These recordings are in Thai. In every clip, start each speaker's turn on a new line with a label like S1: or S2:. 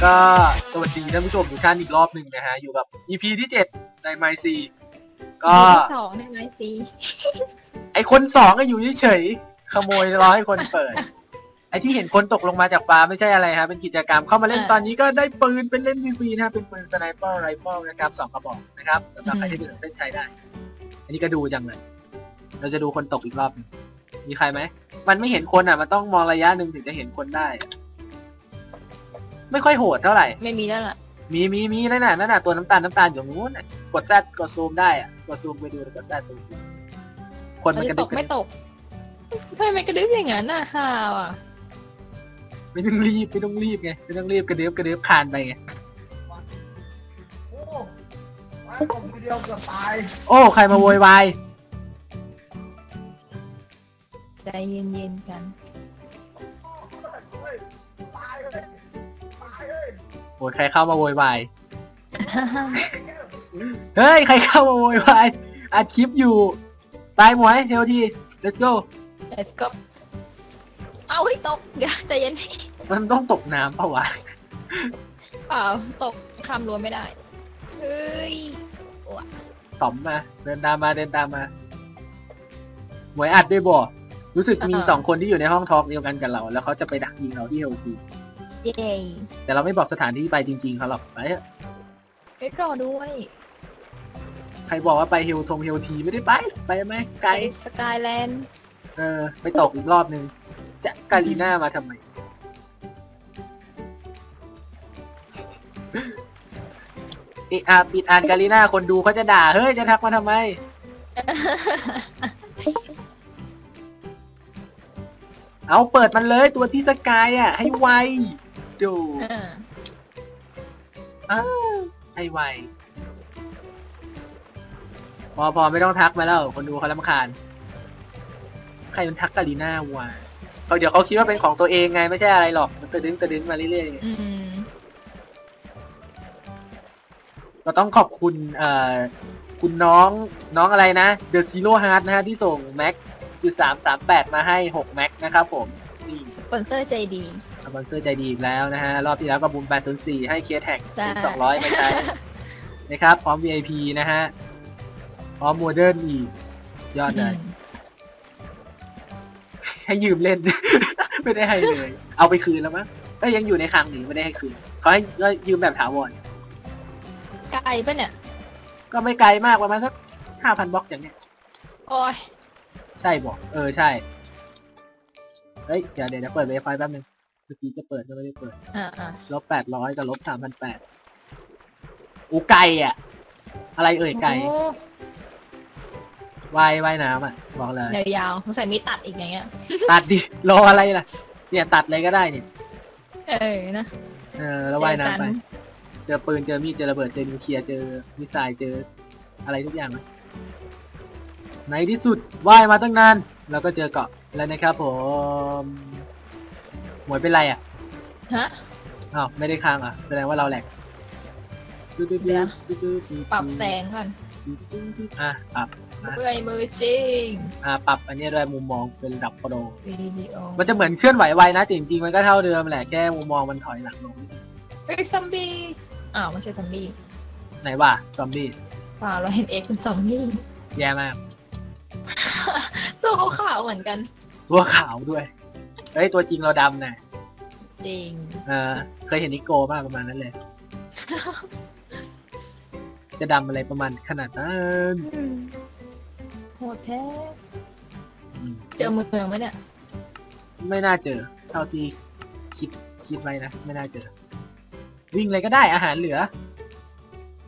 S1: แล้วก็สวัสดีท่านผู้ชมทุกท่านอีกรอบหนึ่งนะฮะ อยู่กับ EP ที่เจ็ดในไมซีก็
S2: ที่สองได้ไหมซี
S1: ไอคนสองก็อยู่เฉยๆขโมยร้อยคนเปิด ไอที่เห็นคนตกลงมาจากฟ้าไม่ใช่อะไรฮะ เป็นกิจกรรมเข้ามาเล่นตอนนี้ก็ได้ปืนเป็นเล่นฟรีๆนะฮะเป็นปืนสไนเปอร์ไรเฟิลนะครับสองกระบอกนะครับสำหรับใครที่เป็นเล่นใช้ได้ อันนี้ก็ดูจังเลยเราจะดูคนตกอีกรอบหนึ่งมีใครไหม มันไม่เห็นคนอะ มันต้องมองระยะหนึ่งถึงจะเห็นคนได้อะ ไม่ค่อยโหดเท่าไหร่
S2: ไม่มีแล้วล่ะ
S1: มีมีมีนั่นน่ะนั่นน่ะตัวน้ำตาลน้ำตาลอยู่นู้นน่ะกดแซดกดซูมได้อะกดซูมไปดูแล้วกดแซดดูคนมัน
S2: มัน
S1: กระ
S2: จะ
S1: ดิ
S2: ต
S1: ก
S2: กไม่ตกทำไมมันกระดึ๊บอย่างนั้นน่ะฮ่าวอะ
S1: ไม่ต้องรีบไม่ต้องรีบไงไม่ต้องรีบกระเดือบกระเดือบคานไปไง
S3: โอ้ไม้ผมทีเดียวเกือบตาย
S1: โอ้ใครมาโวยวาย
S2: ใจเย็นๆกัน
S1: โอ้ยใครเข้ามาโวยวาย เฮ้ย ใครเข้ามาโวยวาย อัดคลิปอยู่ ตายหมวยเทวที let's go
S2: Let's go เอาให้ตกเดี๋ยวใจเย็น
S1: มันต้องตกน้ำเปล่าวะ
S2: เปล่าตกข้ามรั้วไม่ได้ เฮ้ย
S1: ต๋อมมา เดินตามมาเดินตามมาหมวยอัดด้วยบ่รู้สึกมีสองคนที่อยู่ในห้องทอล์กเดียวกันกับเรา แล้วเขาจะไปดักยิงเราที่เฮลที
S2: เย้
S1: แต่เราไม่บอกสถานที่ไปจริงๆเขาหรอกไปเถอะ
S2: ไปรอด้วย
S1: ใครบอกว่าไปเฮลทงเฮลทีไม่ได้ไป ไปไหมไกล
S2: สกายแลนด์
S1: เออ ไปตกอีกรอบนึงจะกาลีน่ามาทำไม อีอาปิดอ่านกาลีน่าคนดูเขาจะด่า เฮ้ย จะทักมาทำไม เอาเปิดมันเลยตัวที่สกายอะ ให้ไว ดู
S2: อ่า
S1: ให้ไวพอพอไม่ต้องทักมาแล้ว คนดูเขาลำคาญ ใครมันทักกาลีน่าวะเขาเดี๋ยวเขาคิดว่าเป็นของตัวเองไงไม่ใช่อะไรหรอก มันตะดึงตะดึงมาเรื่อยๆ
S2: อืม
S1: ก็ต้องขอบคุณ เอ่อ คุณน้องน้องอะไรนะ The Zero Heart นะฮะ ที่ส่ง Mac จุดสามสามแปดมาให้หก Mac นะครับผมนี่
S2: สปอนเซอร์ใจดี
S1: สปอนเซอร์ใจดีอีกแล้วนะฮะ รอบที่แล้วก็บุมแปดศูนย์สี่ให้เคสแท็ก
S2: ได้
S1: สองร้อยไม่ใช้นะครับ พร้อม VIP นะฮะ พร้อมโมเดิร์นอีก ยอดเลย ให้ยืมเล่น ไม่ได้ให้เลย เอาไปคืนแล้วมั้งก็ยังอยู่ในคลังหนีไม่ได้ให้คืนเขาให้ก็ยืมแบบถาวร
S2: ไกลปะเนี่ย
S1: ก็ไม่ไกลมากประมาณสักห้าพันบล็อกอย่างเนี้ย
S2: โอ้ย
S1: ใช่บอก เออ ใช่ เฮ้ย เดี๋ยวเดี๋ยวเดี๋ยวเปิด Wi-Fi แป๊บนึง เมื่อกี้จะเปิดก็ไม่ได้เปิด
S2: อ่าอ่า
S1: ลบแปดร้อยกับลบสามพันแปดอูไก่อะ อะไรเอ่ยไก่
S2: โอ้
S1: ว่ายว่ายน้ำอะ บอกเลย
S2: ยาวๆสงสัยมีตัดอีกอย่างเงี้ย
S1: ตัดดิ รออะไรล่ะ เนี่ยตัดเลยก็ได้เนี่ย
S2: เออนะ
S1: เออแล้วว่ายน้ำไป
S2: เจอกัน
S1: เจอปืน เจอมีด เจอระเบิด เจอนิวเคลียร์ เจอมิสไซล์ เจออะไรทุกอย่างนะในที่สุดว่ายมาตั้งนาน แล้วก็เจอเกาะแล้วนะครับผม หมวยเป็นไรอะ
S2: ฮะ
S1: อ้าวไม่ได้ค้างอะแสดงว่าเราแหลก
S2: เดี๋ยว ปรับแสงก่อน
S1: อะปรับ
S2: เปื่อยมือจริง
S1: อะปรับอันนี้ด้วยมุมมองเป็นระดับโปร
S2: วิดีโอ
S1: มันจะเหมือนเคลื่อนไหวไวนะแต่จริงๆมันก็เท่าเดิมแหละแค่มุมมองมันถอยหลังลง
S2: เฮ้ยซอมบี้อ้าวไม่ใช่ซอมบี้
S1: ไหนวะซอมบี้
S2: เปล่าเราเห็นเอ็กเป็นซอมบี้
S1: แย่มาก
S2: ตัวขาวๆเหมือนกัน
S1: ตัวขาวด้วย เฮ้ยตัวจริงเราดำนะ
S2: จริง
S1: เออเคยเห็นนิโกมากประมาณนั้นเลย จะดำอะไรประมาณขนาดนั้น
S2: โหดแท้
S1: อืม
S2: เจอเมืองไหมเนี่ย
S1: ไม่น่าเจอ เท่าที่คิดคิดไว้นะ ไม่น่าเจอ วิ่งอะไรก็ได้อาหารเหลือ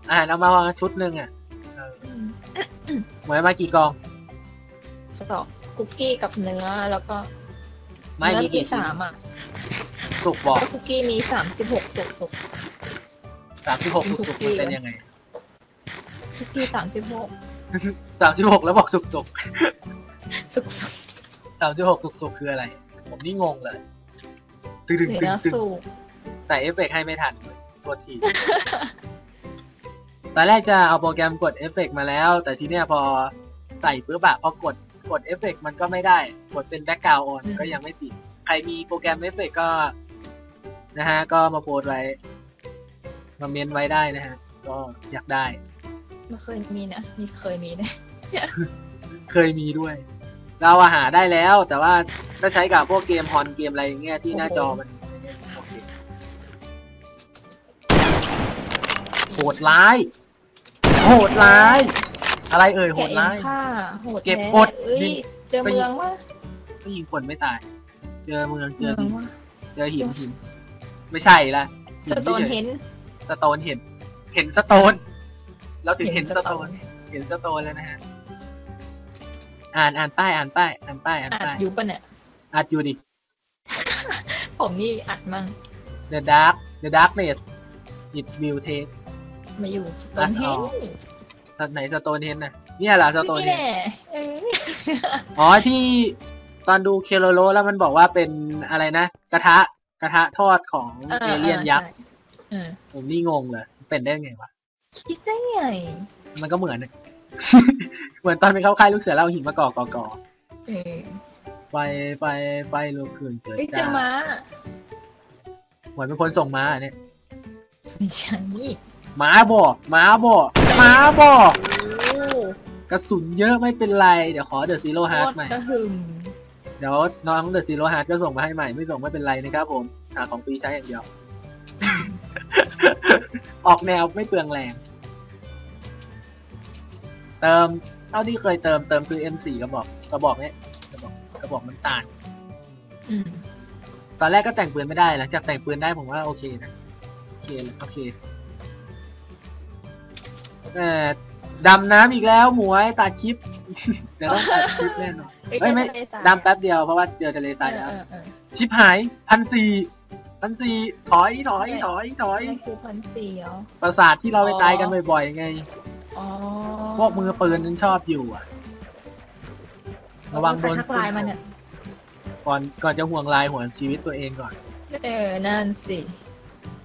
S1: อาหารเอามาวางชุดหนึ่งอะเออหมวยมากี่กอง
S2: สตอกคุกกี้กับเนื้อแล้วก็
S1: ไม่
S2: เนื้อ
S1: มีกี่
S2: ที่
S1: ชิ้น
S2: สามอะ
S1: สุกบอก
S2: แล้วคุกกี้มีสามสิบหกสุกสุก
S1: สามสิบหกสุกสุกมันเป็นยังไง
S2: คุกกี้สามสิบหก
S1: สามสิบหกแล้วบอกสุกสุก
S2: สุกสุก
S1: สามสิบหกสุกสุกคืออะไร ผมนี่งงเลยตึงตึง
S2: หรือ
S1: ตึง
S2: เนื้อ
S1: ตึง
S2: สุก
S1: แต่เอฟเฟกต์ให้ไม่ทันตัวทีตอนแรกจะเอาโปรแกรมกดเอฟเฟกต์มาแล้ว แต่ทีเนี้ยพอใส่ปุ๊บอะพอกด กดเอฟเฟกต์มันก็ไม่ได้ กดเป็นแบ็กกราวด์ออนก็ยังไม่ติด ใครมีโปรแกรมเอฟเฟกต์ก็ นะฮะ ก็มาโพสต์ไว้มาเมนไว้ได้นะฮะ ก็อยากได้
S2: ไม่เคยมีนะ มีเคยมีนะ
S1: เคยมีด้วย เราอะหาได้แล้ว แต่ว่าถ้าใช้กับพวกเกมฮอนเกมอะไรอย่างเงี้ยที่หน้าจอมันโอเคโหดร้าย โหดร้าย อะไรเอ่ยโห
S2: แกะ
S1: ด
S2: เอ
S1: ร้างย
S2: ค่ะโหด
S1: เก็บ
S2: แท้
S1: กด
S2: เอ้ย
S1: ดิ
S2: เจอเมืองวะ
S1: ก็ยิงคนไม่ตาย เจอเมืองเจ
S2: เมื
S1: อ
S2: อง
S1: หิน
S2: วะ
S1: เจอหินหิน ไม่ใช่ละ
S2: สโตนเห็น
S1: สโตนเห็น เห็นสโตน เราถึงเห็นสโตน เห็นสโตนแล้วนะฮะ อ่านอ่านป้ายอ่านป้ายอ่านป้ายอ่าน
S2: อัด
S1: ป้าย
S2: อยู่ปะเนี่ย
S1: อ่านอยู่ดิ
S2: ผมนี่อัดมั่ง
S1: The Dark The Darkness It Will Take
S2: มาอยู่สโตนเห็น
S1: สัตว์ ไหนสโตนเฮนนะเนี่ยเหรอสโตน
S2: นี่
S1: เฮ
S2: แห
S1: น
S2: ละเออ
S1: อ๋อที่ตอนดูเคโลโลแล้วมันบอกว่าเป็นอะไรนะ กระทะกระทะทอดของ
S2: เออ
S1: เอเลี่ยนยักษ์
S2: ใช่เออ
S1: ผมนี่งงเลยเป็นได้ไงวะ
S2: คิดได้ไง
S1: มันก็เหมือนนะเหมือนตอนเป็นเข้าค่ายลูกเสือเราเอาหินมาก่อก่อก่อ
S2: เออ
S1: ไฟไฟไฟลูกคืนเกิด
S2: เอ้ยเจอ
S1: จ้า
S2: ม้า
S1: เหมือนเป็นคนส่งมาเนี่ย
S2: ไม่ใช่
S1: หมาบอกหมาบอกห มาบอก
S2: โอ้
S1: กระสุนเยอะไม่เป็นไร เดี๋ยวขอเดอะซีโร่ฮาร์ด
S2: โคต
S1: ใหม่
S2: กระหึ่ม
S1: เดี๋ยวน้องเดอะซีโร่ฮาร์ดก็ส่งมาให้ใหม่ ไม่ส่งไม่เป็นไรนะครับผมหาของฟรีใช้อย่างเดียว ออกแนวไม่เปลืองแรง เติมเท่าที่เคยเติมเติมซื้อ M4 กระบอกกระบอกเนี้ยกระบอกกระบอกน้ำตาล
S2: อืม
S1: ตอนแรกก็แต่งปืนไม่ได้หลังจากแต่งปืนได้ผมว่าโอเคนะโอเคเลยโอเคแต่ ดำน้ำอีกแล้วหมวยตัดคลิปเดี๋ยวต้องตัดคลิปแน่นอนเอ้ยไม่
S2: ทะเลทราย
S1: ดำแป๊บเดียวเพราะว่าเจอทะเลทรายแล้ว
S2: เออเออ
S1: ชิปหายพันสี่พันสี่ถอยถอยถอยถ
S2: เอ
S1: อ
S2: อยนั่นคือพันสี่เหรอ
S1: ประสาทที่เราไปตายกันบ่อยๆไง
S2: อ๋อ
S1: พวกมือปืนนั้นชอบอยู่อะ ระวังโดน
S2: ใคทักไลน์มันเนี่ย
S1: ก่อนก่อนจะห่วงลายห่วงชีวิตตัวเองก่อน
S2: เออ นั่นสิ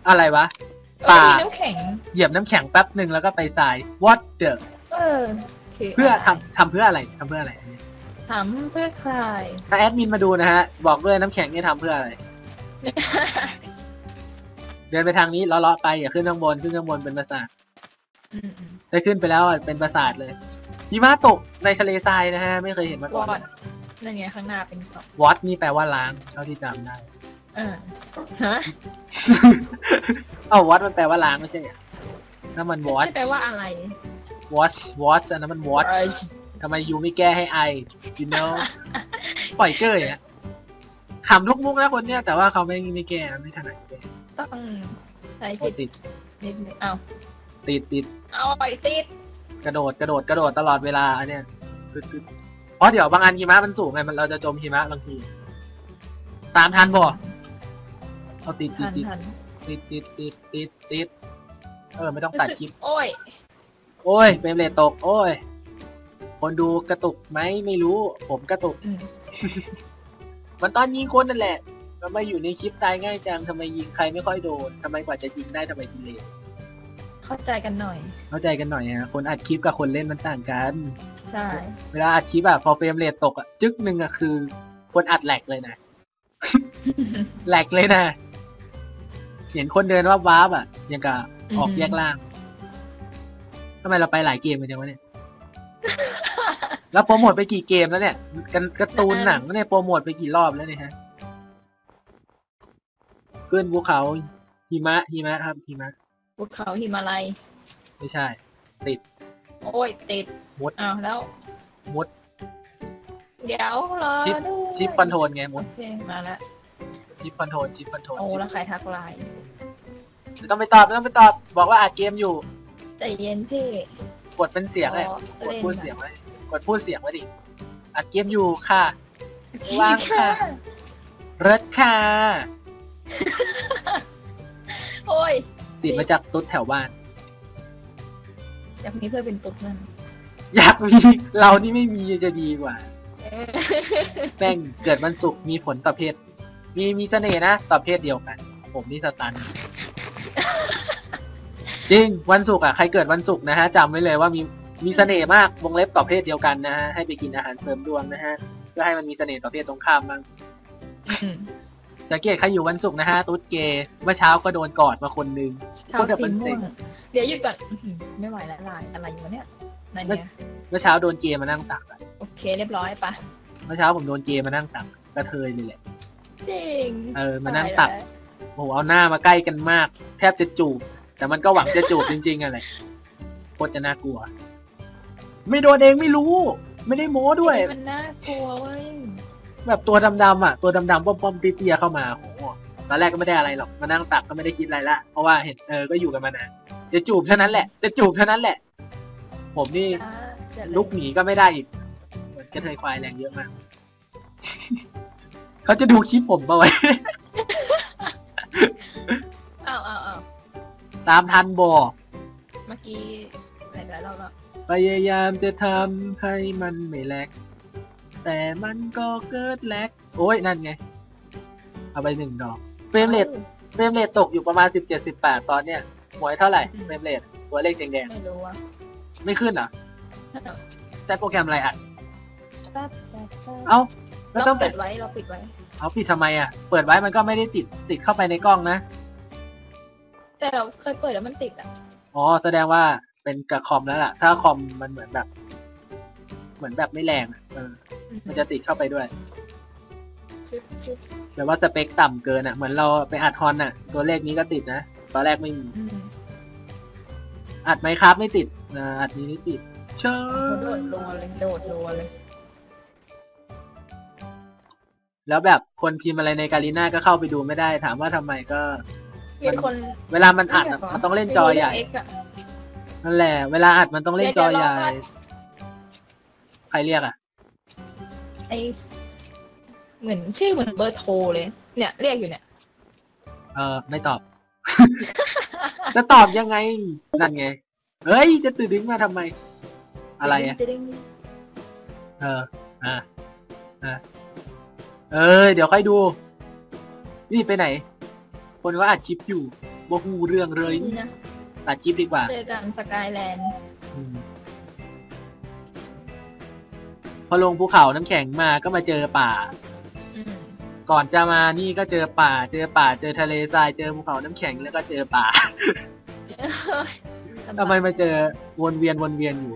S1: อะไรวะ
S2: เออ
S1: ป่า
S2: มีน้ำแข็ง
S1: เหยียบน้ำแข็งแป๊บหนึ่งแล้วก็ไปทราย what the
S2: เออคือ
S1: เพื่อทำทำเพื่ออะไรทำเพื่ออะไร
S2: ถามเพื่อใคร
S1: ถ้าแอดมินมาดูนะฮะ บอกด้วยน้ำแข็งนี่ทำเพื่ออะไร เดินไปทางนี้เลาะๆไปอย่าขึ้นข้างบนขึ้นข้างบนเป็นปราสาท
S2: อืมอืม
S1: ถ้าขึ้นไปแล้วอะเป็นปราสาทเลยหิมะตกในทะเลทรายนะฮะ ไม่เคยเห็นมาก่
S2: ว
S1: อ
S2: อนดนั่นไงข้างหน้าเป็นสอง
S1: วอตนี่แปลว่าล้างเท่าที่จำได้
S2: เออฮะ
S1: เอ้าวอตมันแปลว่าล้างไม่ใช่เหรอนั่นมันวอต
S2: จะแปลว่าอะไร
S1: วอตวอตอันนั้นมันวอตทำไมยูไม่แก้ให้ไอ you know ปล่อยเกยอะขำทุกมุกนะคนเนี้ยแต่ว่าเขาไม่ไม่แก้ไม่ถนัดแก้
S2: ต้องใช้
S1: โอ้
S2: จิต
S1: ติด
S2: นิดนึงเอา
S1: ติดติด
S2: เอาไปติด
S1: กระโดดกระโดดกระโดดตลอดเวลาอันเนี้ยคือคือเพราะเดี๋ยวบางอันหิมะมันสูงไงมันเราจะจมหิมะบางที ตามทันบ่ เอาติดติ
S2: ทั
S1: ด
S2: น
S1: ติด
S2: ทัน
S1: ติดติดติดติดติดเออไม่ต้อง
S2: รู้
S1: ตัด
S2: สึก
S1: คลิป
S2: โอ้ย
S1: โอ้ยเฟรมเรทตก โอ้ย คนดูกระตุกไหมไม่รู้ ผมกระตุก
S2: อืม
S1: มันตอนยิงคนนั่นแหละทำไมอยู่ในคลิปตายง่ายจังทำไมยิงใครไม่ค่อยโดนทำไมกว่าจะยิงได้ทำไมดีเลย
S2: เข้าใจกันหน่อย
S1: เข้าใจกันหน่อยฮะคนอัดคลิปกับคนเล่นมันต่างกัน
S2: ใช่
S1: เวลาอัดคลิปอะพอเฟรมเรทตกอะจึ๊กหนึ่งอะคือ คนอัดแหลกเลยนะ แหลกเลยนะ เห็นคนเดินว่าว้าบอะยังกับออกแยกล่างทำไมเราไปหลายเกมกันจังวะเนี่ย แล้วโปรโมทไปกี่เกมแล้วเนี่ยกันการ์ตูนหนังเนี่ยโปรโมทไปกี่รอบแล้วเนี่ยฮะขึ้นภูเขาหิมะหิมะครับหิมะ
S2: ภูเขาหิมาลัย
S1: ไม่ใช่
S2: โอ้ยติด
S1: มุด
S2: อ้าวแล้ว
S1: มุด
S2: เดี๋ยวรอ
S1: ชิป
S2: ด้วย
S1: ชิปคอนโทรลไงมุ
S2: โอ
S1: ด
S2: เคมาแล้ว
S1: ชิปคอนโทรลชิปคอนโทรล
S2: โอ้แล้วใครทักไลน์
S1: ไม่ต้องไปตอบไม่ต้องไปตอบ บอกว่าอัดเกมอยู่
S2: ใจเย็นพี่
S1: กดเป็นเสียงเลย
S2: รอก
S1: ด
S2: เล่น
S1: พูดเสียงไว้กดพูดเสียงไว้ดิอัดเกมอยู่ค่ะ
S2: จริง
S1: วางค่ะ
S2: ค่ะ
S1: เริดค่ะ
S2: โอ้ย
S1: ติดมาจากตุ๊ดแถวบ้าน
S2: อยากมีเพื่อนเป็นตุ๊ดนั่น
S1: อยากมีเรานี่ไม่มีจะดีกว่า
S2: เออ
S1: แป้งเกิดวันศุกร์มีผลต่อเพศ มีมีเสน่ห์นะต่อเพศเดียวกัน ผมนี่สตัน จริงวันศุกร์อะใครเกิดวันศุกร์นะฮะจำไว้เลยว่ามีมีเสน่ห์มากวงเล็บต่อเพศเดียวกันนะฮะให้ไปกินอาหารเสริมดวงนะฮะเพื่อให้มันมีเสน่ห์ต่อเพศตรงข้ามบ้าง
S2: อืม
S1: สังเกตใครอยู่วันศุกร์นะฮะตุ๊ดเกย์เมื่อเช้าก็โดนกอดมาคนนึง
S2: เท้า
S1: ก็จะ
S2: สี
S1: เป็น
S2: ม่
S1: เซ็
S2: ว
S1: ง
S2: งเดี๋ยวหยุดก่อนอื้อหือไม่ไหวแล้วลายอะไรอยู่วะเนี่ยนั่นไง
S1: เมื่อเช้าโดนเกย์มานั่งตักอะ
S2: โอเคเรียบร้อยปะ
S1: เมื่อเช้าผมโดนเกย์มานั่งตักกระเทยเลยแหละ
S2: จริง
S1: เออมานั่งตักโอ้โหเอาหน้ามาใกล้กันมาก แทบจะจูบ แต่มันก็หวังจะจูบจริงๆอะไรโคตรจะน่ากลัว ไม่โดนเองไม่รู้ ไม่ได้โม้ด้วย
S2: มันน่ากลัวเว้ย
S1: แบบตัวดำๆอะ ตัวดำๆป้อมๆเตี้ยๆเข้ามาโอ้โหตอนแรกก็ไม่ได้อะไรหรอกมานั่งตักก็ไม่ได้คิดอะไรละเพราะว่าเห็นเออก็อยู่กันมานานจะจูบเท่านั้นแหละ จะจูบเท่านั้นแหละ ผมนี่
S2: อ่าเดี๋ยว
S1: ลุกหนีก็ไม่ได้อีกเหมือนกระเทยควายแรงเยอะมาก เขาจะดูคลิปผมปะไว้
S2: อ้าวอ้าวอ้าว
S1: ตามทันบอ
S2: เมื่อกี้หลายๆรอบแล้ว
S1: พยายามจะทำให้มันไม่แลกแต่มันก็เกิดแลกโอ้ยนั่นไง เอาไปหนึ่งดอกเฟรมเรทเฟรมเรทตกอยู่ประมาณสิบเจ็ดสิบแปดตอนเนี้ยหวยเท่าไหร่เฟรมเรทตัวเลขแดง
S2: ไม่รู้ว่า
S1: ๆไม่ขึ้นเหรอแต่โปรแกรมอะไรอะ
S2: แป๊บแป๊บแป๊บ
S1: เอ้าก็
S2: เรา
S1: ต้อง
S2: ปิ
S1: เป็น
S2: ดไว้เราปิดไว้
S1: เอาปิดทำไมอะ เปิดไว้มันก็ไม่ได้ติดติดเข้าไปในกล้องนะ
S2: แต่เราเคยเปิดแล้วมันติดอะ
S1: อ๋อแสดงว่าเป็นกับคอมแล้วล่ะ ถ้าคอมมันเหมือนแบบ เหมือนแบบไม่แรงอะเออ มันจะติดเข้าไปด้วย
S2: ชึบชึบ
S1: แบบว่าสเปคต่ำเกินอะ เหมือนเราไปอัดฮอนอะ ตัวเลขนี้ก็ติดนะ ตอนแรกไม่มี
S2: อืม
S1: อัดไหมครับไม่ติดอ่าอัดนี้นี่ติด เชิ
S2: โด
S1: ญ
S2: ดรัวเลยโดดรัวเลย
S1: แล้วแบบคนพิมพ์อะไรในการีน่าก็เข้าไปดูไม่ได้ ถามว่าทำไมก็
S2: มีคน
S1: เวลามันอัดอะมันต้องเล่นจอใหญ่
S2: มีคนเรียก X อะ
S1: นั่นแหละ เวลาอัดมันต้องเล่นจอใหญ่
S2: เดี๋ยว
S1: ใครเรียกอะ
S2: ไอเหมือนชื่อเหมือนเบอร์โทรเลย เนี่ย เรียกอยู่เนี่ย
S1: เออไม่ตอบ จะตอบยังไง นั่นไง เฮ้ย จะตื่นดึงมาทำไม อะไรอะ
S2: จด้ง
S1: เออ อะ อะ เออเดี๋ยวค่อยดู นี่ไปไหน คนก็อัดคลิปอยู่บ่ฮูเรื่องเลย
S2: นี่นะ
S1: ตัดคลิปดีกว่า
S2: เจอกันสกายแลนด์
S1: อืมพอลงภูเขาน้ำแข็งมาก็มาเจอป่า
S2: อืม
S1: ก่อนจะมานี่ก็เจอป่า เจอป่า เจอทะเลทรายเจอภูเขาน้ำแข็งแล้วก็เจอป่า ทำไมมาเจอวนเวียนวนเวียนอยู่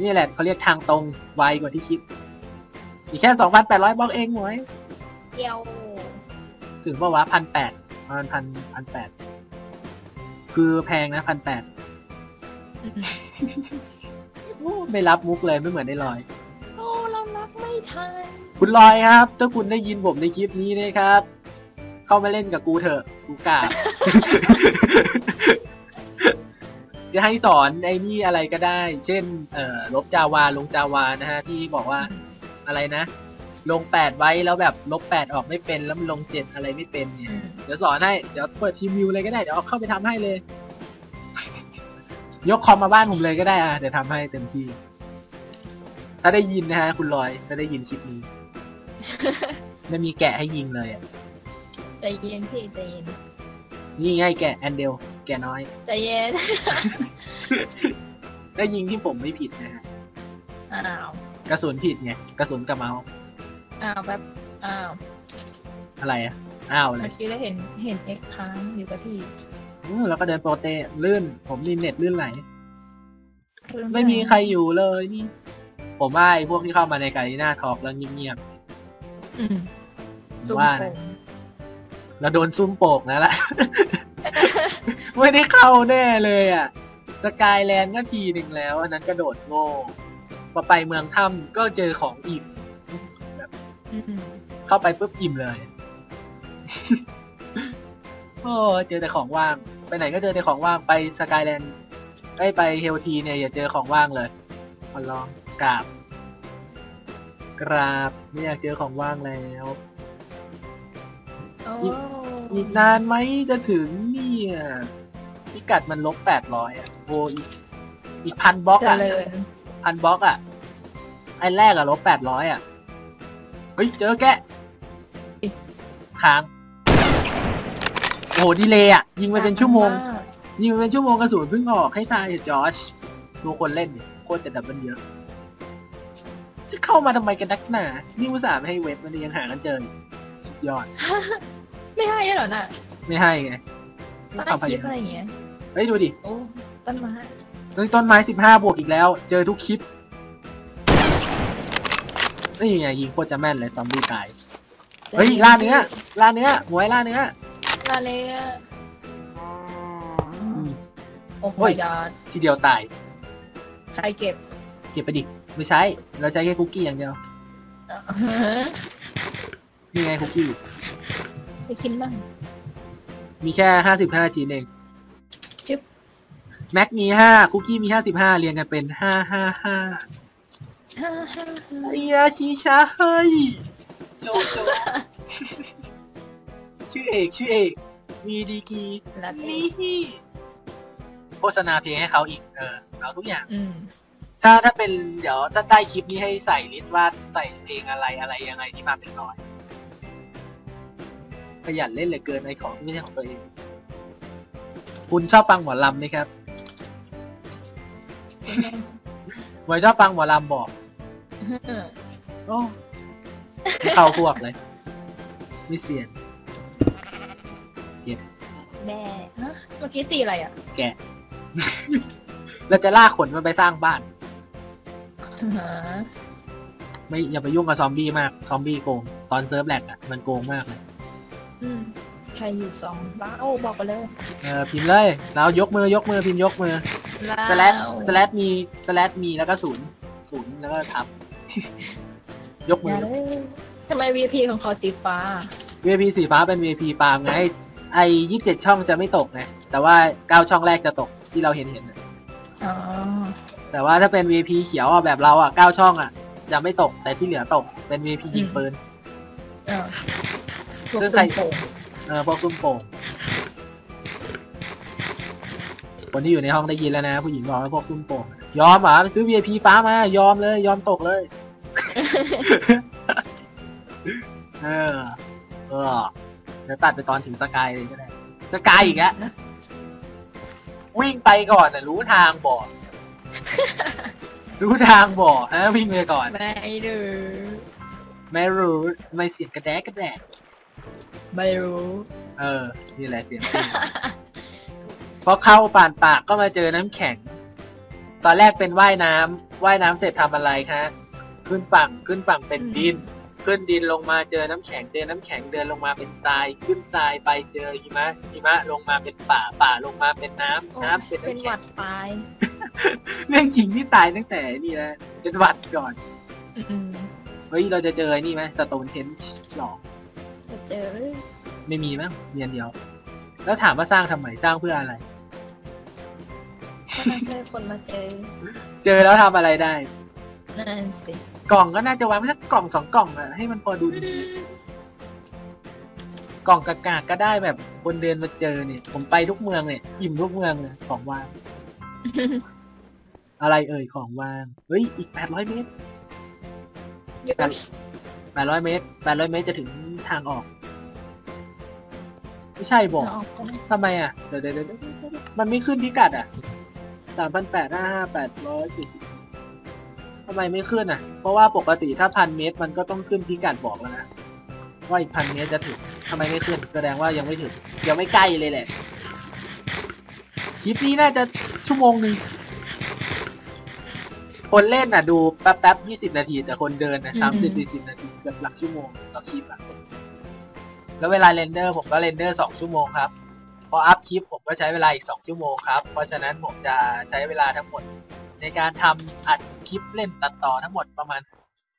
S1: นี่แหละเขาเรียกทางตรงไวกว่าที่คิด อีกแค่สองพันแปดร้อยบล็อกเองหวย
S2: เกี่ยว
S1: ถึงว่าวะพันแปดประมาณพันพันแปดคือแพงนะพันแปด
S2: อืม
S1: ไม่รับมุกเลยไม่เหมือนได้ลอย
S2: โอ้เรารับไม่ทัน
S1: คุณลอยครับ ถ้าคุณได้ยินผมในคลิปนี้นะครับ เข้ามาเล่นกับกูเถอะ กูกราบจะให้สอนไอ้นี่อะไรก็ได้ เช่น เอ่อลบจาวาลงจาวานะฮะที่บอกว่า อะไรนะ ลงแปดไว้แล้วแบบลบแปดออกไม่เป็นแล้วมันลงเจ็ดอะไรไม่เป็นเนี่ยเดี๋ยวสอนให้เดี๋ยวเปิดทีมวิวเลยก็ได้เดี๋ยวเอาเข้าไปทำให้เลย ยกคอมมาบ้านผมเลยก็ได้อะเดี๋ยวทำให้เต็มที่ ถ้าได้ยินนะฮะ คุณลอยถ้าได้ยินคลิปนี้ไม่มีแกะให้ยิงเลยอะ
S2: ใจเย็นพี่ใจเย็น
S1: นี่ไงแกะแอนเดลแกะน้อย
S2: ใจเย็น
S1: ได้ยิงที่ผมไม่ผิดนะฮะ
S2: อ้าว
S1: กระสุนผิดไงกระสุนกับเมาส์
S2: อ้าวแบบอ้าว
S1: อะไรอะอ้าวอะไร
S2: เมื่อกี้เราเห็นเห็นเอ็กค้างอยู่กับพี่
S1: อืมแล้วก็เดินโปรเตลื่น ผมนี่เน็ตลื่นไหลไม่มีใครอยู่เลยนี่ ผมว่าไอ้พวกที่เข้ามาในการีน่าทอกแล้วเงียบ
S2: อืม
S1: ๆ
S2: ซุ่ม
S1: ว่า
S2: โป่
S1: นะ
S2: ง
S1: แล้วโดนซุ่มโปกนะละไม่ได้เข้าแน่เลยอะ สกายแลนด์ก็ทีหนึ่งแล้ว อันนั้นกระโดดโง่ พอไปเมืองถ้ำก็เจอของอิ่มแบบ
S2: อืม
S1: เข้าไปปุ๊บอิ่มเลยโอ้เจอแต่ของว่าง ไปไหนก็เจอแต่ของว่างไปสกายแลนด์ไปไปเฮลทีเนี่ยอย่าเจอของว่างเลยขอร้องกราบ กราบไม่อยากเจอของว่างแล้ว
S2: โอ้
S1: อีกนานไหมจะถึงเนี่ยพิกัดมันลบแปดร้อยอะโอ้อีกอีกพันบล็อก
S2: เจ
S1: อะ
S2: ริญ
S1: พันบล็อกอะไอ้แรกอะลบแปดร้อยอะ เฮ้ย เจอแกะค้างโอ้โหดีเลยอะ ยิงไปเป็นชั่วโมงา
S2: ก
S1: ยิงไปเป็นชั่วโมงกระสุนเพิ่งออกให้ตายเถอะจอชดูคนเล่นเนี่ยโคตรจะดับเบิลเยอะ จะเข้ามาทำไมกันนักหนานี่อุตส่าห์ไม่ให้เว็บมันยังหากันเจออีกยอด
S2: ไม่ให้เหรอน่ะ
S1: ไม่ให้ไง
S2: ใต้
S1: ทำไป
S2: คลิปอะไรอย่างเงี้ย
S1: เฮ้ย ดูดิ
S2: โอ้ต้นไม้
S1: เฮ้ยต้นไม้สิบห้าบวกอีกแล้ว เจอทุกคลิป นี่ไงยิงโคตรจะแม่นเลยซอมบี้ตาย เฮ้ยล่าเนื้อล่าเนื้อหมวยล่าเนื้อ
S2: ล่าเนื้อ
S1: อืม
S2: โอ้
S1: เฮ้
S2: my
S1: ย
S2: god
S1: ทีเดียวตาย
S2: ใครเก็บ
S1: เก็บไปดิ ไม่ใช้ เราใช้แค่คุกกี้อย่างเดียวนี่ไงคุกกี้
S2: ไปกินบ้าง
S1: มีแค่ห้าสิบห้าชิ้นเอง
S2: ชึบ
S1: แม็กมีห้าคุกกี้มีห้าสิบห้าเรียงกันเป็นห้าห้าห้า
S2: ฮ่าฮ่าฮ่า
S1: เอียชีชาเฮ้ยโจโจชื่อเอกชื่อเอก มีดีกรี
S2: แล้ว
S1: นี่โฆษณาเพลงให้เขาอีกเออเอาทุกอย่าง
S2: อืม
S1: ถ้าถ้าเป็นเดี๋ยวถ้าใต้คลิปนี้ให้ใส่ลิสต์ว่าใส่เพลงอะไรอะไรยังไงที่มาเป็นน้อยขยันเล่นเหลือเกินในของที่ไม่ใช่ของตัวเอง คุณชอบฟังหมอลำไหมครับ หมวยชอบฟังหมอลำบอก โอ้ไม่เข้าพวกเลย ไม่เสียน
S2: แม่ฮะเมื่อกี้ตีอะไรอะ
S1: แกะ เราจะล่ากขนมันไปสร้างบ้าน
S2: ฮะ
S1: ไม่อย่าไปยุ่งกับซอมบี้มาก ซอมบี้โกง ตอนเซิร์ฟแลกอะ มันโกงมากเลย
S2: อืมใครอยู่สองบ้าโอ้บอกไปเลย
S1: เออพิมพ์เลยแล้วยกมือยกมือพิมพ์ยกมือ สแลดสแลดมีสแลดมีแล้วก็ศูนย์ศูนย์แล้วก็ทับ ยก
S2: อ
S1: มื
S2: ย่า
S1: อ
S2: เลยทำไม VIP ของเขาสีฟ้า
S1: VIP สีฟ้าเป็น VIP ปาล์มไง ไอ้ยี่สิบเจ็ดช่องจะไม่ตกไงแต่ว่าเก้าช่องแรกจะตกที่เราเห็นเห็นน่ะ
S2: อ๋อ
S1: แต่ว่าถ้าเป็น VIP เขียวอะแบบเราอะเก้าช่องอะ จะไม่ตกแต่ที่เหลือตกเป็น VIP ยิงปืน
S2: อ่าพวก
S1: ซึ่ง
S2: สุ่
S1: ใคร
S2: มโป่ง
S1: เออพวกซุ่มโป่ง คนที่อยู่ในห้องได้ยินแล้วนะ ผู้หญิงบอกว่าพวกซุ่มโป่งยอมเหรอไปซื้อ VIP ฟ้ามายอมเลย ยอมตกเลย เออเออเดี๋ยวตัดไปตอนถึงสกายเลยก็ได้สกายอีกแล้ววิ่งไปก่อนนะรู้ทางบอก รู้ทางบอกฮะวิ่งไปก่อน
S2: ไม่ดู
S1: ไม่รู้ไม่เสียงกระแดกกระแดก
S2: ไม่รู้
S1: เออ นี่แหละเสียงจริง พอเข้าป่านปากก็มาเจอน้ำแข็ง ตอนแรกเป็นว่ายน้ำว่ายน้ำเสร็จทำอะไรคะขึ้นฝั่งขึ้นฝั่งเป็นดิน ขึ้นดินลงมาเจอน้ำแข็งเจอน้ำแข็งเดินลงมาเป็นทราย ขึ้นทรายไปเจอหิมะหิมะลงมาเป็นป่าป่าลงมาเป็นน้ำ
S2: โอ้
S1: น้ำเป็น
S2: เป็น
S1: น้ำ
S2: ห
S1: แข็
S2: วั
S1: ง
S2: ดตาย
S1: เรื่องจริงที่ตายตั้งแต่นี่นะเป็นหวัดก่อน
S2: อืม
S1: เฮ้ยเราจะเจอไอ้นี่ไหมสโตนเทนหลอก
S2: จะเจอ
S1: ไม่มีมั้งเรียนเดียว แล้วถามว่าสร้างทำไมสร้างเพื่ออะไร
S2: ถ้าเจอคนมาเจอ
S1: เจอแล้วทำอะไรได้
S2: นั่นสิ
S1: กล่องก็น่าจะวางไว้สักกล่องสองกล่องอะให้มันพอดูดีกล่องกากาก็ได้แบบคนเดินมาเจอเนี่ย ผมไปทุกเมืองเนี่ยอิ่มทุกเมืองเลยของว่าง อะไรเอ่ยของว่าง เฮ้ย อีกแปดร้อยเมตร
S2: ยู
S1: แปดร้อยเมตรแปดร้อยเมตรจะถึงทางออก ไม่ใช่บอก
S2: ออกไปนะ
S1: ทำไมอะ เดี๋ยวเดี๋ยวเดี๋ยวเดี๋ยวมันไม่ขึ้นพิกัดอะ สามพันแปดห้าห้าแปดร้อยสี่สิบทำไมไม่ขึ้นอะ เพราะว่าปกติถ้าพันเมตรมันก็ต้องขึ้นพิกัดบอกแล้วนะ ว่าอีกพันเมตรจะถึงทำไมไม่ขึ้น แสดงว่ายังไม่ถึง ยังไม่ใกล้เลยแหละ คลิปนี้น่าจะชั่วโมงหนึ่งคนเล่นอะดูแป๊บแป๊บยี่สิบนาที แต่คนเดินนะสามสิบสี่สิบนาทีเกือบหลักชั่วโมงต่อคลิปอะ แล้วเวลาเรนเดอร์ผมก็เรนเดอร์สองชั่วโมงครับ พออัพคลิปผมก็ใช้เวลาอีกสองชั่วโมงครับ เพราะฉะนั้นผมจะใช้เวลาทั้งหมด ในการทำอัดคลิปเล่นตัดต่อทั้งหมดประมาณ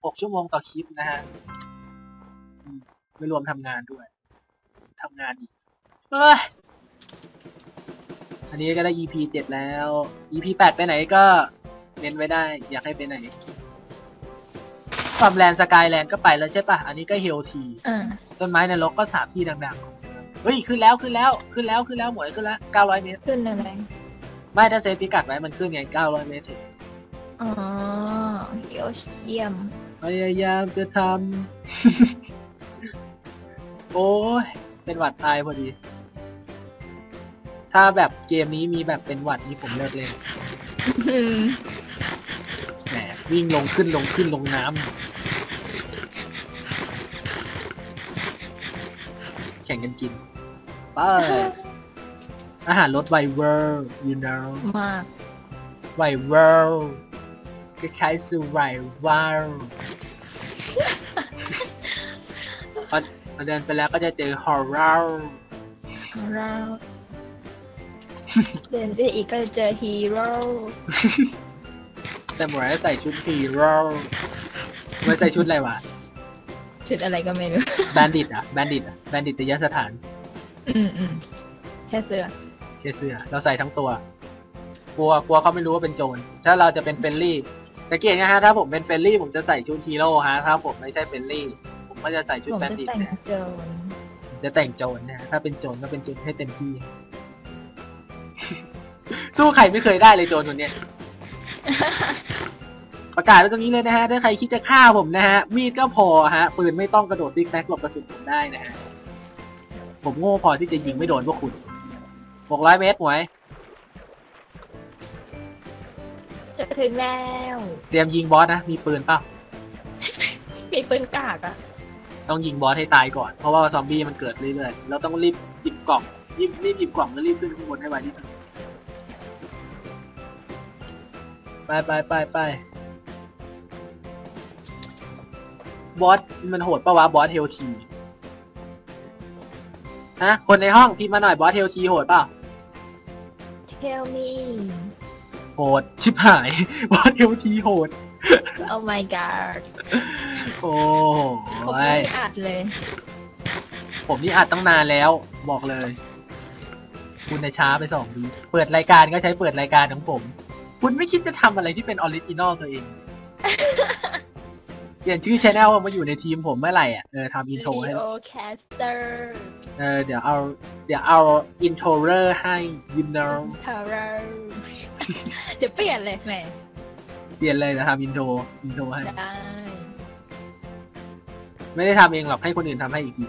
S1: หกชั่วโมงต่อคลิปนะฮะอืมไม่รวมทำงานด้วยทำงานอีกเอ้ยอันนี้ก็ได้ EP เจ็ดแล้ว EP แปดไปไหนก็เน้นไว้ได้ อยากให้ไปไหนความแลนด์สกายแลนด์ก็ไปแล้วใช่ปะอันนี้ก็เฮลที
S2: อ่า
S1: ต้นไม้ในรกก็สามที่ดังๆของ เซิร์ฟเฮ้ยขึ้นแล้วขึ้นแล้วขึ้นแล้วขึ้นแล้วหมวยขึ้นแล้วเก้าร้อยเมตร
S2: ขึ้นอะไร
S1: ไม่ถ้าเซฟพิกัดไว้มันขึ้นไงเก้าร้อยเมตรถึง
S2: อ๋อเดี๋ยวเยี่ยม
S1: พยายามจะทำ โอ้ย เป็นหวัดตายพอดี ถ้าแบบเกมนี้มีแบบเป็นหวัดนี้ผมเลิกเล่น
S2: อืม
S1: แหมวิ่งลงขึ้นลงขึ้นลงน้ำ ข่งกันกินไปอาหารรสไวเวอร์ you know
S2: มาก
S1: ไวเวอร์คล้ายๆสูไวเวอร์พอพอเดินไปแล้วก็จะเจอฮอร์เรอร์
S2: เราเดินไปอีกก็จะเจอฮีโร่
S1: แต่หมวยใส่ชุดฮีโร่ไม่ใส่ชุดอะไรวะ
S2: ชุดอะไรก็ไม่รู้
S1: แบนดิตอะแบนดิตอะแบนดิตยสถาน
S2: อืมอืมแค่เสื้อ
S1: แค่เสื้อ เราใส่ทั้งตัว กลัวกลัวเขาไม่รู้ว่าเป็นโจร ถ้าเราจะเป็นเฟรนลี่สังเกตนะฮะถ้าผมเป็นเฟรนลี่ผมจะใส่ชุดฮีโร่ฮะถ้าผมไม่ใช่เฟรนลี่ผมก็จะใส่ชุด
S2: ผม
S1: แบน
S2: จะ
S1: ดิต
S2: แต่ง
S1: นะ
S2: โจร
S1: ผมจะแต่งโจรนะฮะถ้าเป็นโจรก็เป็นโจรให้เต็มที่ สู้ใครไม่เคยได้เลยโจรคนเนี้ย ประกาศไว้ตรงนี้เลยนะฮะ ถ้าใครคิดจะฆ่าผมนะฮะ มีดก็พอฮะ ปืนไม่ต้องกระโดดติ๊กแซกหลบกระสุนผมได้นะฮะ ผมโง่พอที่จะยิงไม่โดนพวกคุณหกร้อยเมตรหมวย
S2: จะถึงแล้ว
S1: เตรียมยิงบอสนะ มีปืนเปล่า
S2: มีปืนกากอะ
S1: ต้องยิงบอสให้ตายก่อน เพราะว่าซอมบี้มันเกิดเรื่อยๆ เราต้องรีบหยิบกล่อง รีบรีบหยิบกล่องแล้วรีบขึ้นข้างบนให้ไวที่สุด ไปไปไปไป บอสมันโหดปะวะบอสเฮลทีฮะคนในห้องพิมพ์มาหน่อยบอสเฮลทีโหดเปล่า
S2: Tell me
S1: โหดชิบหาย บอสเฮลทีโหด
S2: Oh my god
S1: โอ้
S2: ผม
S1: โห
S2: ไม่อัดเลย
S1: ผมนี่อัดตั้งนานแล้วบอกเลย คุณในยช้าไปสองวีเปิดรายการก็ใช้เปิดรายการของผม คุณไม่คิดจะทำอะไรที่เป็นออริจินอลตัวเอง เปลี่ยนชื่อชแนลมาอยู่ในทีมผมเมื่อไหร่อะเออทำอินโทรให้
S2: Leo Caster
S1: เออเดี๋ยวเอาเดี๋ยวเอาอินโทรเรอร์ให้ you know
S2: Terror เดี๋ยวเปลี่ยนเลยแหม
S1: เปลี่ยนเลยนะทำอินโทรอินโทรให้
S2: ได้
S1: ไม่ได้ทำเองหรอกให้คนอื่นทำให้อีกที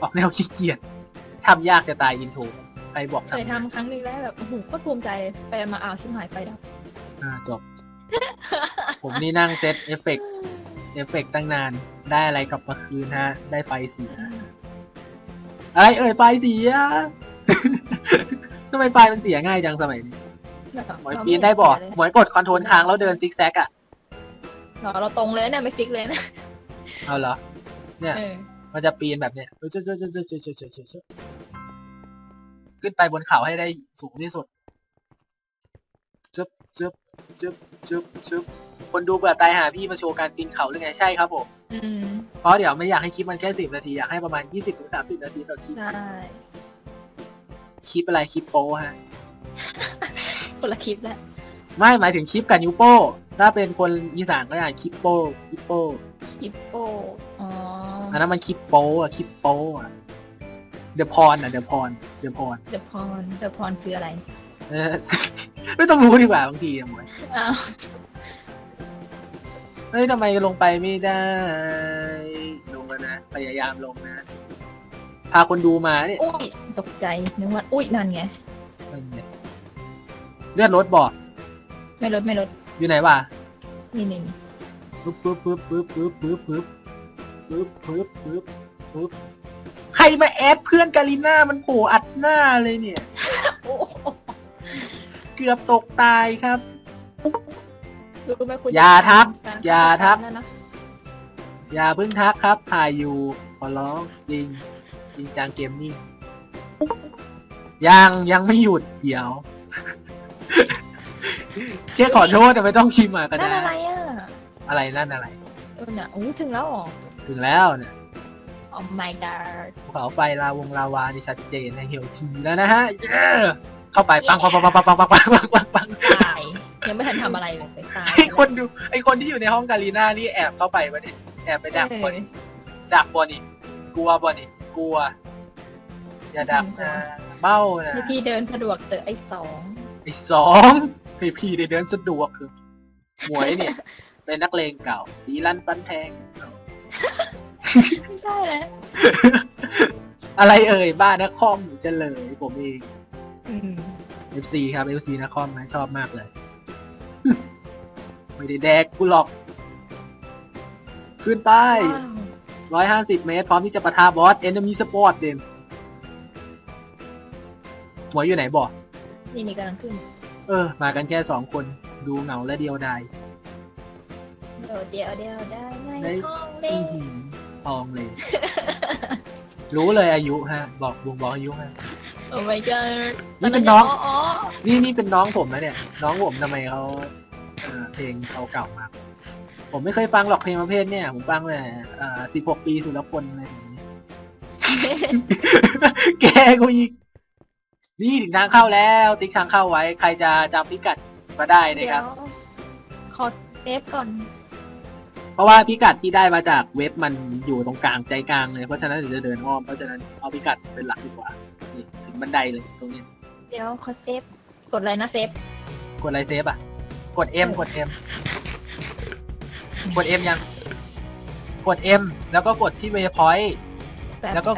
S1: ออกแนวขี้เกียจทำยากจะตายอินโทรใครบอก
S2: เคย
S1: ทำ
S2: ทำครั้งหนึงแล้วแบบโอ้โหก็ภูมิใจเลยไปมาเอาวชิมหายไฟดับ
S1: อ่าจบ ผมนี่นั่งเซตเอฟเฟกเอฟเฟกตั้งนาน ได้อะไรกลับมาคืนฮะ ได้ไฟสีอะไรเอ่ยไฟสีอะทำไมไฟมันเสียง่ายจังสมัยนี้หมวยปีนได้บ่หมอนกดคอนโทรลค้างแล้วเดินซิกแซกอะ
S2: เราเราตรงเลยเนี่ยไม่ซิกเลยนะ
S1: เอาเหรอ เนี่ย มันจะปีนแบบเนี้ยขึ้นไปบนเขาให้ได้สูงที่สุด จึ๊บจึ๊บจึ๊บจึ๊บจึ๊บคนดูเบื่อตายหาพี่มาโชว์การปีนเขาหรือไงใช่ครับผม
S2: อืม
S1: เพราะเดี๋ยวไม่อยากให้คลิปมันแค่สิบนาที อยากให้ประมาณยี่สิบถึงสามสิบนาทีต่อคลิป
S2: ได้
S1: คลิปอะไรคลิปโป้ฮะ
S2: คนละคลิปแล้ว
S1: ไม่หมายถึงคลิปกับนิ้วโป้ ถ้าเป็นคนอีสานก็อ่านคลิปโป้คลิปโป้
S2: คลิปโป้อ๋อ
S1: อันนั้นมันคลิปโป้อะคลิปโป้อะเดอะพรอะเดอะพรเดอะพร
S2: เดอะพรเดอะพรคืออะไร
S1: เออ ไม่ต้องรู้ดีกว่าบางทีอะหมวย
S2: อ้าว
S1: เฮ้ยทำไมลงไปไม่ได้ ลงแล้วนะ พยายามลงนะ พาคนดูมาเนี่ย
S2: อุ้ยตกใจนึกว่าอุ้ยนั่นไง
S1: เลือดรถบอก
S2: ไม่ลดไม่ลด
S1: อยู่ไหนวะ
S2: นี่นี่นี่
S1: ปึ๊บปึ๊บปึ๊บปึ๊บปึ๊บปึ๊บปึ๊บปึ๊บปึ๊บปึ๊บปึ๊บใครมาแอดเพื่อนกาลิน่ามันโผล่อัดหน้าเลยเนี่ย
S2: โอ้โห
S1: เกือบตกตายครับ
S2: ดูไหมคุณ
S1: อย่าทัก
S2: การ
S1: อย่าทัก
S2: นั่นนะ
S1: อย่าเพิ่งทักครับ ถ่ายอยู่ขอร้องจริงจริงจังเกมนี่ยังยังไม่หยุดเดี๋ยวแค่ขอโทษแต่ไม่ต้องคิมอะก็
S2: นั่น
S1: ได้
S2: อะไรอะ
S1: อะไรนั่นอะไร
S2: เออน่ะอู้ถึงแล้วเหรอ
S1: ถึงแล้วเนี่ย
S2: Oh my god
S1: ภูเขาไฟลาวงลาวานี่ชัดเจนในเฮลทีแล้วนะฮะเย้ เข้าไปปังปังปังปังปังปังปังปังปังปังปัง
S2: ตายยังไม่ทันทำอะไรเลยไปตาย
S1: ไอคนดูไอคนที่อยู่ในห้องกาลีน่านี่แอบเข้าไปวะเนี่ยแอบไปดักบอนี่ดักบอนี่กลัวบอนี่กลัว อย่าดักนะเบ้านะ
S2: นี่พี่เดินสะดวกเสือไอ้สอง
S1: ไอสองไอพี่ได้เดินสะดวกคือหมวยเนี่ย เป็นนักเลงเก่าดีลั่นปันแทง
S2: ไม่ใช่แล้ว
S1: อะไรเอ่ยบ้านนักคอมอยู่เฉลยผมเอง
S2: อืม
S1: FC ครับ FC นักคอมนะชอบมากเลย ไม่ได้แดกกูหรอก ขึ้นไป
S2: ว้าว
S1: ร้อยห้าสิบเมตร พร้อมที่จะปะทะบอส enemy spot เดนหมวยอยู่ไหนบอก
S2: นี่นี่กำลังขึ้น
S1: เออ มากันแค่สองคนดูเหงาและเดียวดาย
S2: เดี๋ยวเดี๋ยวเดี๋ยวได้ใน
S1: ใน
S2: ห้องเล่
S1: อื้อหือทองเลย รู้เลยอายุฮะ บอกบุงบอกอายุฮะ
S2: โอ้ my god
S1: นี่เป็นน้อง
S2: อ๋อ
S1: นี่นี่เป็นน้องผมนะเนี่ย น้องผมทำไมเขาเอ่อเพลงเขาเก่ามาก ผมไม่เคยฟังหรอกเพลงประเภทเนี่ยผมฟังแต่อ่าสิบหกปีสุรพลอะไรอย่างนี้ แกกูอีกนี่ถึงทางเข้าแล้ว ติ๊กทางเข้าไว้ ใครจะจำพิกัดมาได้นะ
S2: เดี๋
S1: ค
S2: ย
S1: รับ
S2: ว ขอเซฟก่อน
S1: เพราะว่าพิกัดที่ได้มาจากเว็บมันอยู่ตรงกลางใจกลางเลย เพราะฉะนั้นเดี๋ยวจะเดินอ้อม เพราะฉะนั้นเอาพิกัดเป็นหลักดีกว่านี่ถึง บันไดเลยตรงนี้
S2: เดี๋ยวขอเซฟ กดอะไรนะเซฟ
S1: กดอะไรเซฟอะ กด M กด M กด M ยัง กด M แล้วก็กดที่ waypoint
S2: แบบ
S1: แล้วก็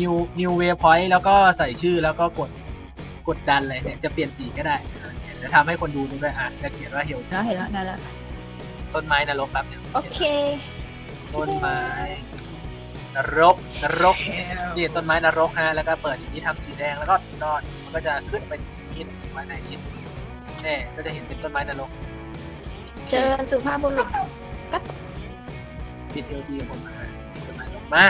S1: new new waypoint แล้วก็ใส่ชื่อแล้วก็กดกดดันเลยเนี่ยจะเปลี่ยนสีก็ได้จะทำให้คนดูดูด้วยอะจะเขียนว่าเฮล
S2: แล้วเห็นแล้วได้แล้ว
S1: ต้นไม้นรกครับเนี่ย
S2: โอเค
S1: ต้นไม้ นรกนรกนี่ต้นไม้นรกฮะแล้วก็เปิดอย่างนี้ทำสีแดงแล้วก็นอนมันก็จะขึ้นไปนิดไว้ไหนนิดแน่ก็จะเห็นเป็นต้นไม้นรก
S2: เจอสุภาพบุรุษ
S1: ปิดเอลดีผมมาต้นไม้นรกมา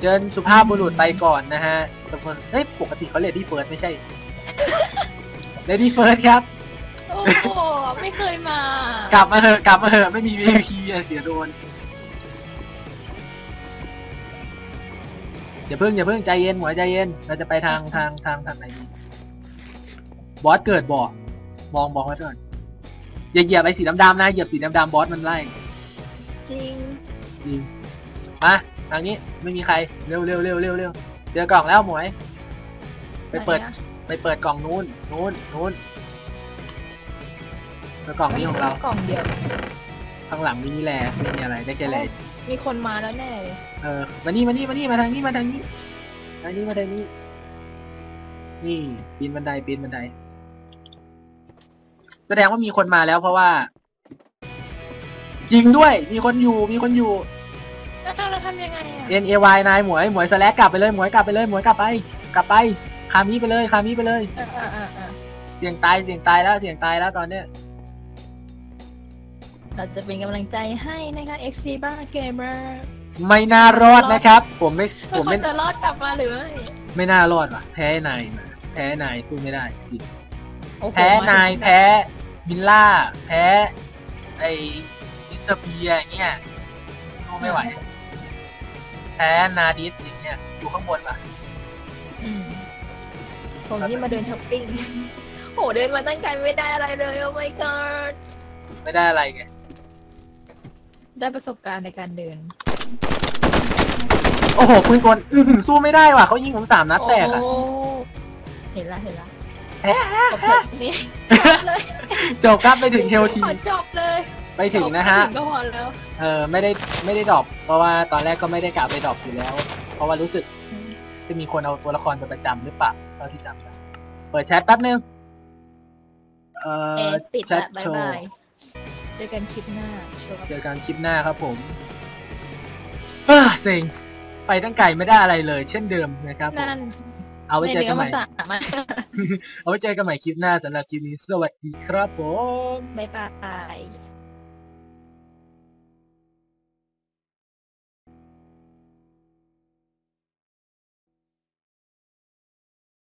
S1: เชิญสุภาพบุรุษไปก่อนนะฮะทุกคนเฮ้ยปกติเขาเลดี้เฟิร์สไม่ใช่เลดี้เฟิร์สครับ
S2: โอ้โหไม่เคยมา ก
S1: ลับมาเถอะกลับมาเถอะไม่มี VIP อะเสียโดน อย่าเพิ่งอย่าเพิ่งใจเย็นหมวยใจเย็น เราจะไปทางทางทางทางไหนดีบอสเกิดบ่อมองบอสก่อนอย่าเหยียบไอ้สีดำๆนะเหยียบสีดำๆบอสมันไล่
S2: จริง
S1: จริงมาทางนี้ไม่มีใครเร็วเร็วเร็วเร็วเร็วเจอกล่องแล้วหมวย ไปเปิด
S2: หนอะ
S1: ไปเปิดกล่องนู้นนู้นนู้นแล้วกล่องนี้ของเรา
S2: กล่องเดียว
S1: ข้างหลังมินิแลไม่มีอะไรได้แค่แล
S2: มีคนมาแล้วแน่เลย
S1: เออมานี่มานี่มานี่มาทางนี้มาทางนี้มานี่มาทางนี้ นี่ปีนบันไดปีนบันได แสดงว่ามีคนมาแล้วเพราะว่า จริงด้วยมีคนอยู่มีคนอยู่
S2: แล้วเราทำยังไงอะ
S1: N A Y นายหมวยหมวยสแลกกลับไปเลยหมวยกลับไปเลยหมวยกลับไป กลับไปคามีไปเลยคามีไปเลย
S2: เออเออเออเออ
S1: เสี่ยงตายเสี่ยงตายแล้วเสี่ยงตายแล้วตอนเนี้ย
S2: เราจะเป็นกำลังใจให้นะคะ x อ b a Gamer
S1: ไม่น่ารอดนะครับ ผมไม่ผม
S2: เขา
S1: ไม่
S2: จะรอดกลับมาหรือไม่
S1: ไม่น่ารอดว่ะ แพ้นายมาแพ้นายสู้ไม่ได้จริง
S2: โอ้โห
S1: แพ้
S2: มถึง
S1: นายแพ้มิลล่า แพ้ไอมิสเตอร์เบียอย่างเงี้ยสู้ไม่ไหว แพ้นาดิสอย่างเงี้ยอยู่ข้างบนป่ะ
S2: อืมผมนี่มาเดินช้อปปิ้งโหเดินมาตั้งไกลไม่ได้อะไรเลยโอ้ my god
S1: ไม่ได้อะไรไง
S2: ได้ประสบการณ์ในการเดิน
S1: โอ้โหปืนกลอื้อหือสู้ไม่ได้ว่ะเขายิงผมสามนัดแตกอะ
S2: โอ้เห็นละเห็นละ
S1: แพ้
S2: จบเถอะนี่จบเลย
S1: จบครับไปถึงเฮลที
S2: ขอจบเลย
S1: ไปถึงนะฮะ
S2: จบไปถึงก็พอแล้ว
S1: เออไม่ได้ไม่ได้ดรอปเพราะว่าตอนแรกก็ไม่ได้กะไปดรอปอยู่แล้ว เพราะว่ารู้สึกจะมีคนเอาตัวละครไปประจำหรือเปล่าเท่าที่จำได้เปิดแชทแป๊บนึงเอ่
S2: เอ
S1: อ
S2: ปิด
S1: แช
S2: ละ
S1: ท
S2: บาย
S1: โชว์
S2: บาย เจอกันคลิปหน้าโชว์
S1: เจอกันคลิปหน้าครับผมเฮ้อเซ็งไปตั้งไกลไม่ได้อะไรเลย เช่นเดิมนะครับผม
S2: นั่น
S1: เอาไว้
S2: ใน
S1: เจอ
S2: เนื้
S1: กั
S2: อน
S1: ให
S2: มา
S1: ม่
S2: สามารถ
S1: เอาไว้เจอกันใหม่คลิปหน้าสำหรับคลิปนี้สวัสดีครับผม
S2: บายบาย